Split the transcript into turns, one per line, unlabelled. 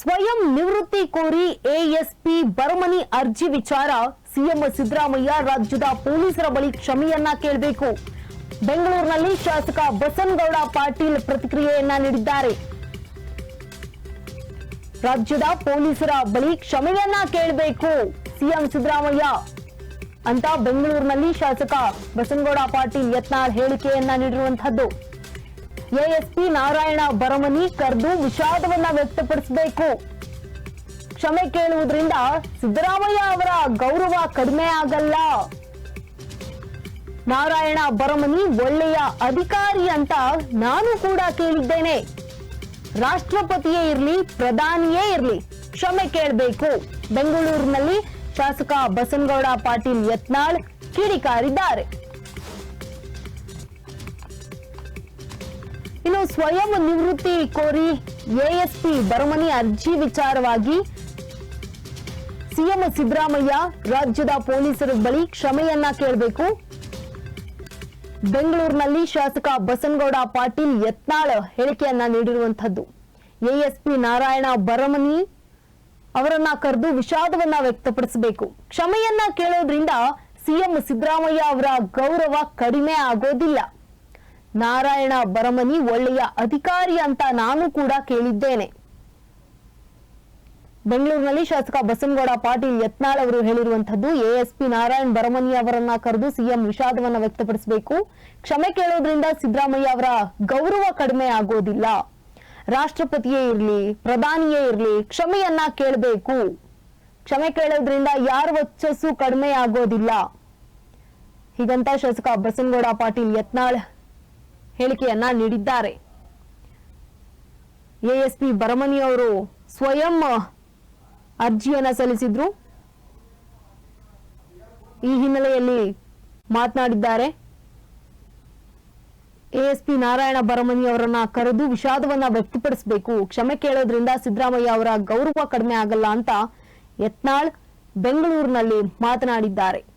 ಸ್ವಯಂ ನಿವೃತ್ತಿ ಕೋರಿ ಎಎಸ್ಪಿ ಬರಮನಿ ಅರ್ಜಿ ವಿಚಾರ. ಸಿಎಂ ಸಿದ್ದರಾಮಯ್ಯ ರಾಜ್ಯದ ಪೊಲೀಸರ ಬಳಿ ಕ್ಷಮೆಯನ್ನ ಕೇಳಬೇಕು. ಬೆಂಗಳೂರಿನಲ್ಲಿ ಶಾಸಕ ಬಸನಗೌಡ ಪಾಟೀಲ್ ಪ್ರತಿಕ್ರಿಯೆಯನ್ನ ನೀಡಿದ್ದಾರೆ. ರಾಜ್ಯದ ಪೊಲೀಸರ ಬಳಿ ಕ್ಷಮೆಯನ್ನ ಕೇಳಬೇಕು. ಸಿಎಂ ಸಿದ್ದರಾಮಯ್ಯ. ಅಂತ ಬೆಂಗಳೂರಿನಲ್ಲಿ ಶಾಸಕ ಬಸನಗೌಡ ಪಾಟೀಲ್ ಯತ್ನಾಳ್ ಹೇಳಿಕೆಯನ್ನ ನೀಡಿರುವಂತಹದ್ದು ಎಎಸ್ಪಿ ನಾರಾಯಣ ಬರಮನಿ ಕರೆದು ವಿಷಾದವನ್ನ ವ್ಯಕ್ತಪಡಿಸಬೇಕು. ಕ್ಷಮೆ ಕೇಳುವುದರಿಂದ ಸಿದ್ದರಾಮಯ್ಯ ಅವರ ಗೌರವ ಕಡಿಮೆ ಆಗಲ್ಲ. ನಾರಾಯಣ ಬರಮನಿ ಒಳ್ಳೆಯ ಅಧಿಕಾರಿ ಅಂತ ನಾನು ಕೂಡ ಕೇಳಿದ್ದೇನೆ. ರಾಷ್ಟ್ರಪತಿಯೇ ಇರಲಿ, ಪ್ರಧಾನಿಯೇ ಇರಲಿ, ಕ್ಷಮೆ ಕೇಳಬೇಕು. ಬೆಂಗಳೂರಿನಲ್ಲಿ ಶಾಸಕ ಬಸನಗೌಡ ಪಾಟೀಲ್ ಯತ್ನಾಳ್ ಕಿಡಿಕಾರಿದ್ದಾರೆ. ಇನ್ನು ಸ್ವಯಂ ನಿವೃತ್ತಿ ಕೋರಿ ಎಎಸ್ಪಿ ಬರಮನಿ ಅರ್ಜಿ ವಿಚಾರವಾಗಿ ಸಿಎಂ ಸಿದ್ದರಾಮಯ್ಯ ರಾಜ್ಯದ ಪೊಲೀಸರ ಬಳಿ ಕ್ಷಮೆಯನ್ನ ಕೇಳಬೇಕು. ಬೆಂಗಳೂರಿನಲ್ಲಿ ಶಾಸಕ ಬಸನಗೌಡ ಪಾಟೀಲ್ ಯತ್ನಾಳ್ ಹೇಳಿಕೆಯನ್ನ ನೀಡಿರುವಂತದ್ದು ಎಎಸ್ಪಿ ನಾರಾಯಣ ಬರಮನಿ ಅವರನ್ನ ಕರೆದು ವಿಷಾದವನ್ನ ವ್ಯಕ್ತಪಡಿಸಬೇಕು. ಕ್ಷಮೆಯನ್ನ ಕೇಳೋದ್ರಿಂದ ಸಿಎಂ ಸಿದ್ದರಾಮಯ್ಯ ಅವರ ಗೌರವ ಕಡಿಮೆ ಆಗೋದಿಲ್ಲ. ನಾರಾಯಣ ಬರಮನಿ ಒಳ್ಳೆಯ ಅಧಿಕಾರಿ ಅಂತ ನಾನು ಕೂಡ ಕೇಳಿದ್ದೇನೆ. ಬೆಂಗಳೂರಿನಲ್ಲಿ ಶಾಸಕ ಬಸನಗೌಡ ಪಾಟೀಲ್ ಯತ್ನಾಳ್ ಅವರು ಹೇಳಿರುವಂತದ್ದು ಎಎಸ್ಪಿ ನಾರಾಯಣ್ ಬರಮನಿ ಅವರನ್ನ ಕರೆದು ಸಿಎಂ ವಿಷಾದವನ್ನ ವ್ಯಕ್ತಪಡಿಸಬೇಕು. ಕ್ಷಮೆ ಕೇಳೋದ್ರಿಂದ ಸಿದ್ದರಾಮಯ್ಯ ಅವರ ಗೌರವ ಕಡಿಮೆ ಆಗೋದಿಲ್ಲ. ರಾಷ್ಟ್ರಪತಿಯೇ ಇರಲಿ, ಪ್ರಧಾನಿಯೇ ಇರಲಿ, ಕ್ಷಮೆಯನ್ನ ಕೇಳಬೇಕು. ಕ್ಷಮೆ ಕೇಳೋದ್ರಿಂದ ಯಾರ ವರ್ಚಸ್ಸು ಕಡಿಮೆ ಆಗೋದಿಲ್ಲ. ಹೀಗಂತ ಶಾಸಕ ಬಸನಗೌಡ ಪಾಟೀಲ್ ಯತ್ನಾಳ್ ಹೇಳಿಕೆಯನ್ನ ನೀಡಿದ್ದಾರೆ. ಎಎಸ್ಪಿ ಬರಮನಿ ಅವರು ಸ್ವಯಂ ಅರ್ಜಿಯನ್ನ ಸಲ್ಲಿಸಿದ್ರು. ಈ ಹಿನ್ನೆಲೆಯಲ್ಲಿ ಮಾತನಾಡಿದ್ದಾರೆ. ಎಎಸ್ಪಿ ನಾರಾಯಣ ಬರಮನಿ ಅವರನ್ನ ಕರೆದು ವಿಷಾದವನ್ನ ವ್ಯಕ್ತಪಡಿಸಬೇಕು. ಕ್ಷಮೆ ಕೇಳೋದ್ರಿಂದ ಸಿದ್ದರಾಮಯ್ಯ ಅವರ ಗೌರವ ಕಡಿಮೆ ಆಗಲ್ಲ ಅಂತ ಯತ್ನಾಳ್ ಬೆಂಗಳೂರಿನಲ್ಲಿ ಮಾತನಾಡಿದ್ದಾರೆ.